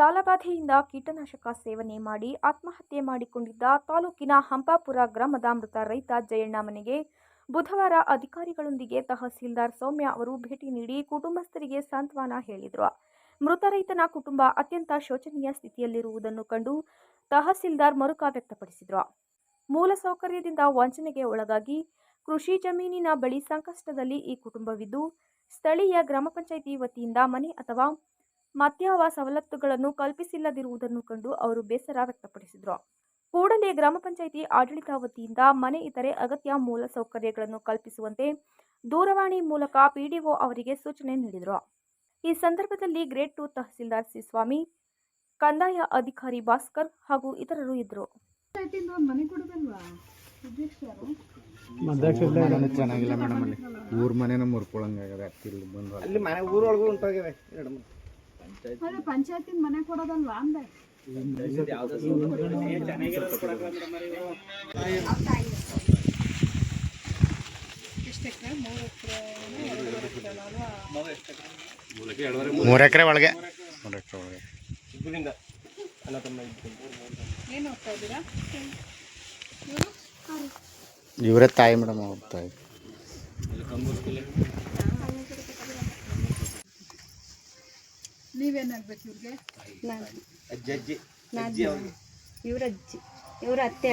ಸಾಲಬಾಧೆಯಿಂದ ಕೀಟನಾಶಕ ಸೇವನೆ ಮಾಡಿ ಆತ್ಮಹತ್ಯೆ ಮಾಡಿಕೊಂಡಿದ್ದ ತಾಲೂಕಿನ ಹಂಪಾಪುರ ಗ್ರಾಮದ ಮೃತ ರೈತ ಜಯಣ್ಣ ಮನೆಗೆ ಬುಧವಾರ ಅಧಿಕಾರಿಗಳೊಂದಿಗೆ ತಹಸೀಲ್ದಾರ್ ಸೌಮ್ಯ ಅವರು ಭೇಟಿ ನೀಡಿ ಕುಟುಂಬಸ್ಥರಿಗೆ ಸಾಂತ್ವನ ಹೇಳಿದರು. ಮೃತ ರೈತನ ಕುಟುಂಬ ಅತ್ಯಂತ ಶೋಚನೀಯ ಸ್ಥಿತಿಯಲ್ಲಿರುವುದನ್ನು ಕಂಡು ತಹಸೀಲ್ದಾರ್ ಮರುಕ ವ್ಯಕ್ತಪಡಿಸಿದರು. ಮೂಲಸೌಕರ್ಯದಿಂದ ವಂಚನೆಗೆ ಒಳಗಾಗಿ ಕೃಷಿ ಜಮೀನಿನ ಬಳಿ ಸಂಕಷ್ಟದಲ್ಲಿ ಈ ಕುಟುಂಬವಿದ್ದು, ಸ್ಥಳೀಯ ಗ್ರಾಮ ಪಂಚಾಯಿತಿ ವತಿಯಿಂದ ಮನೆ ಅಥವಾ ಮತ್ಯಾವ ಸವಲತ್ತುಗಳನ್ನು ಕಲ್ಪಿಸಿಲ್ಲದಿರುವುದನ್ನು ಕಂಡು ಅವರು ಬೇಸರ ವ್ಯಕ್ತಪಡಿಸಿದರು. ಕೂಡಲೇ ಗ್ರಾಮ ಪಂಚಾಯಿತಿ ಆಡಳಿತ ವತಿಯಿಂದ ಮನೆ ಇತರೆ ಅಗತ್ಯ ಮೂಲ ಸೌಕರ್ಯಗಳನ್ನು ಕಲ್ಪಿಸುವಂತೆ ದೂರವಾಣಿ ಮೂಲಕ ಪಿಡಿಒ ಅವರಿಗೆ ಸೂಚನೆ ನೀಡಿದರು. ಈ ಸಂದರ್ಭದಲ್ಲಿ grade two tahsildar C Swamy ಕಂದಾಯ ಅಧಿಕಾರಿ ಭಾಸ್ಕರ್ ಹಾಗೂ ಇತರರು ಇದ್ದರು. ಚೆನ್ನಾಗಿಲ್ಲ ಮೇಡಮ್ ಅಲ್ಲಿ. ಊರ್ ಮನೆನ ಮುರ್ಕೊಳಂಗಾಗದೆ ಇಲ್ಲಿ ಬಂದು ಅಲ್ಲಿ ಮನೆ ಊರೊಳಗೂ ಉಂಟಾಗಿದೆ. ಅದೇ ಪಂಚಾಯತಿನ ಮನೆ ಕೊಡೋದಲ್ವಾ ಅಂದೆ. ಮೂರು ಎಕರೆ ಒಳಗೆ. ಮೂರು ಎಕರೆ ಒಳಗೆ ಇಬ್ಬರಿಂದ ಅಣ್ಣ ತಮ್ಮ. ಏನು ಹೋಗ್ತಾ ಇದ್ದೀರಾ? ಇವರೇ ತಾಯಿ ಮೇಡಮ್ ಹೋಗ್ತಾ ತಾಯಿ ನೀವೇನಾಗ್ಬೇಕು ಇವ್ರಿಗೆ? ಅಜ್ಜಿ ಅಜ್ಜಿ. ನಾನು ಇವ್ರ ಅಜ್ಜಿ ಇವ್ರ ಅತ್ತೆ.